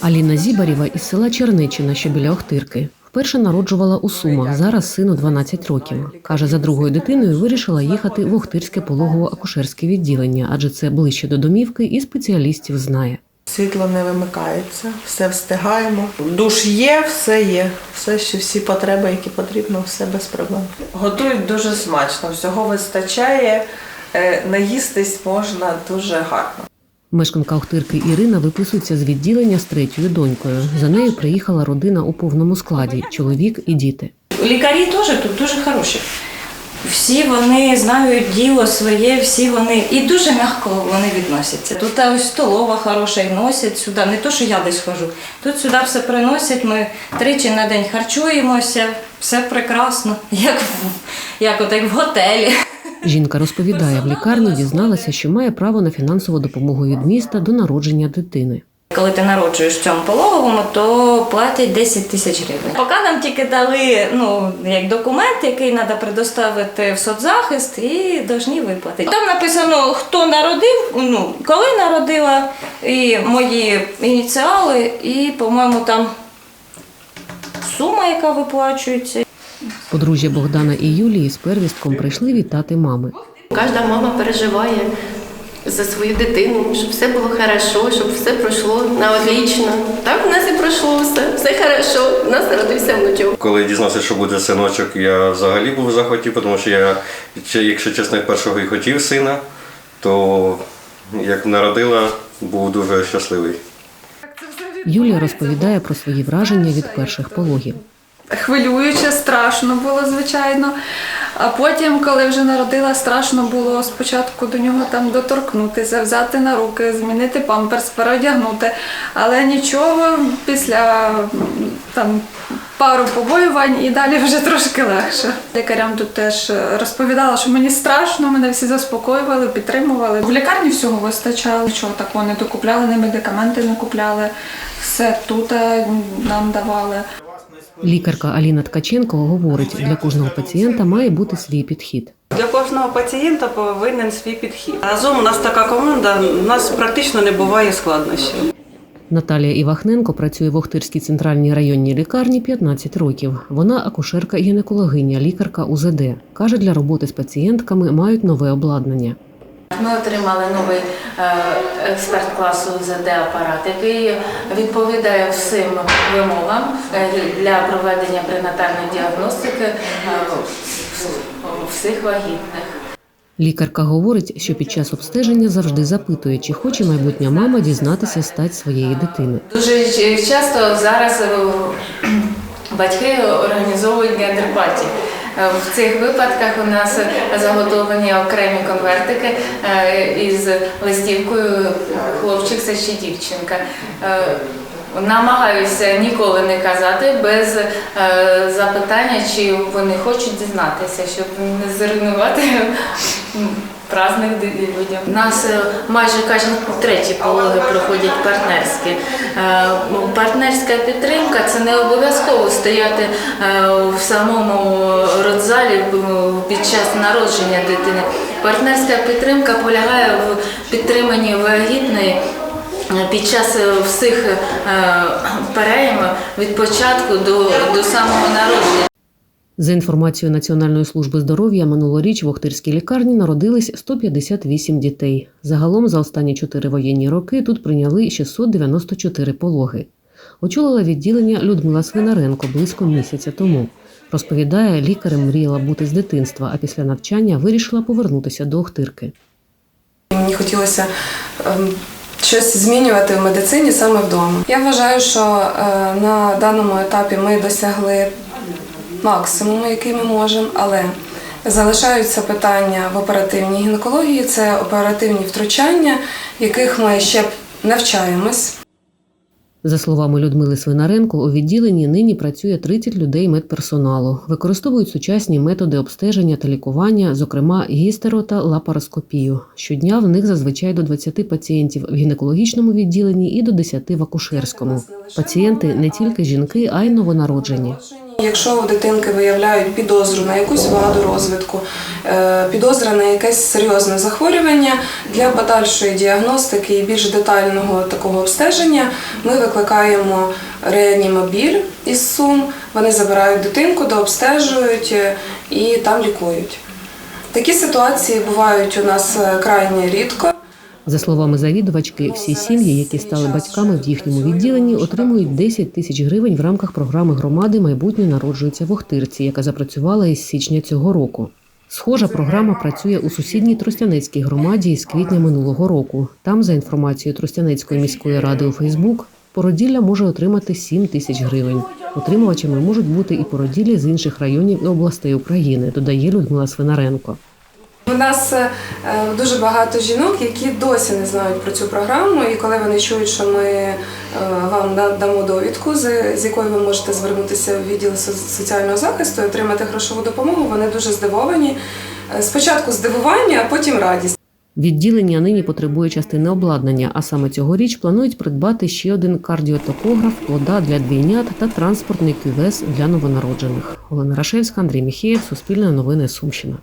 Аліна Зібарєва із села Чернечина, що біля Охтирки. Вперше народжувала у Сумах. Зараз сину 12 років. Каже, за другою дитиною вирішила їхати в Охтирське пологово-акушерське відділення, адже це ближче до домівки і спеціалістів знає. Світло не вимикається, все встигаємо. Душ є, все є. Все, що всі потреби, які потрібно, все без проблем. Готують дуже смачно, всього вистачає. е, Наїстись можна дуже гарно. Мешканка Охтирки Ірина виписується з відділення з третьою донькою. За нею приїхала родина у повному складі чоловік і діти. Лікарі теж тут дуже хороші. Всі вони знають діло своє, всі вони і дуже м'яко вони відносяться. Тут ось столова хороша і носять сюди. Не то, що я десь хожу. Тут сюди все приносять. Ми тричі на день харчуємося, все прекрасно, як, як от як в готелі. Жінка розповідає, в лікарні дізналася, що має право на фінансову допомогу від міста до народження дитини. Коли ти народжуєш цьому пологовому, то платять 10 тисяч гривень. Поки нам тільки дали ну, як документ, який треба предоставити в соцзахист, і повинні виплатити. Там написано, хто народив, ну, коли народила, і мої ініціали, і, по-моєму, там сума, яка виплачується. Подружжя Богдана і Юлії з первістком прийшли вітати мами. Кожна мама переживає за свою дитину, щоб все було хорошо, щоб все пройшло на отлично. Так в нас і пройшло все, все хорошо. У нас народився внучок. Коли дізнався, що буде синочок, я взагалі був в захваті, тому що я, якщо чесно, першого і хотів сина, то як народила, був дуже щасливий. Юлія розповідає про свої враження від перших пологів. Хвилююче, страшно було, звичайно. А потім, коли вже народила, страшно було спочатку до нього там доторкнутися, взяти на руки, змінити памперс, переодягнути. Але нічого, після там пару побоювань і далі вже трошки легше. Лікарям тут теж розповідала, що мені страшно, мене всі заспокоювали, підтримували. В лікарні всього вистачало, нічого такого не докупляли, не медикаменти не купляли. Все тут е, нам давали. Лікарка Аліна Ткаченко говорить, для кожного пацієнта має бути свій підхід. Для кожного пацієнта повинен свій підхід. Разом у нас така команда, у нас практично не буває складнощів. Наталія Івахненко працює в Охтирській центральній районній лікарні 15 років. Вона акушерка і гінекологиня, лікарка УЗД. Каже, для роботи з пацієнтками мають нове обладнання. Ми отримали новий е, експерт класу ЗД апарат, який відповідає всім вимогам е, для проведення пренатальної діагностики е, всіх вагітних. Лікарка говорить, що під час обстеження завжди запитує, чи хоче майбутня мама дізнатися стать своєї дитини. Дуже часто зараз батьки організовують гендерпаті. Е, В цих випадках у нас заготовлені окремі конвертики е, із листівкою хлопчик це ще дівчинка. Е, Намагаюся ніколи не казати без запитання, чи вони хочуть дізнатися, щоб не зруйнувати праздник людям. У нас е, майже кожні треті пологи проходять партнерські. Е, ну, Партнерська підтримка це не обов'язково стояти е, в самому родзалі під час народження дитини. Партнерська підтримка полягає в підтриманні вагітної під час всіх е, перейм від початку до, до самого народження. За інформацією Національної служби здоров'я, минулоріч в Охтирській лікарні народились 158 дітей. Загалом за останні чотири воєнні роки тут прийняли 694 пологи. Очолила відділення Людмила Свинаренко близько місяця тому. Розповідає, лікарем мріяла бути з дитинства, а після навчання вирішила повернутися до Охтирки. Мені хотілося ем, щось змінювати в медицині саме вдома. Я вважаю, що е, на даному етапі ми досягли максимуму, який ми можемо, але залишаються питання в оперативній гінекології, це оперативні втручання, яких ми ще навчаємось. За словами Людмили Свинаренко, у відділенні нині працює 30 людей медперсоналу. Використовують сучасні методи обстеження та лікування, зокрема гістеро та лапароскопію. Щодня в них зазвичай до 20 пацієнтів в гінекологічному відділенні і до 10 в акушерському. Пацієнти не тільки жінки, а й новонароджені. Якщо у дитинки виявляють підозру на якусь ваду розвитку, е, підозра на якесь серйозне захворювання для подальшої діагностики і більш детального такого обстеження, ми викликаємо реанімобіль із Сум. Вони забирають дитинку, дообстежують е, і там лікують. Такі ситуації бувають у нас е, крайне рідко. За словами завідувачки, всі сім'ї, які стали батьками в їхньому відділенні, отримують 10 тисяч гривень в рамках програми громади майбутнє народжується в Охтирці, яка запрацювала із січня цього року. Схожа програма працює у сусідній Тростянецькій громаді із квітня минулого року. Там, за інформацією Тростянецької міської ради у Фейсбук, породілля може отримати 7 тисяч гривень. Отримувачами можуть бути і породілі з інших районів і областей України, додає Людмила Свинаренко. У нас е, дуже багато жінок, які досі не знають про цю програму, і коли вони чують, що ми е, вам надамо довідку, з, якою ви можете звернутися в відділ соціального захисту і отримати грошову допомогу, вони дуже здивовані. Е, Спочатку здивування, а потім радість. Відділення нині потребує частини обладнання, а саме цьогоріч планують придбати ще один кардіотокограф, плода для двійнят та транспортний кювес для новонароджених. Олена Рашевська, Андрій Міхеєв, Суспільне новини Сумщина.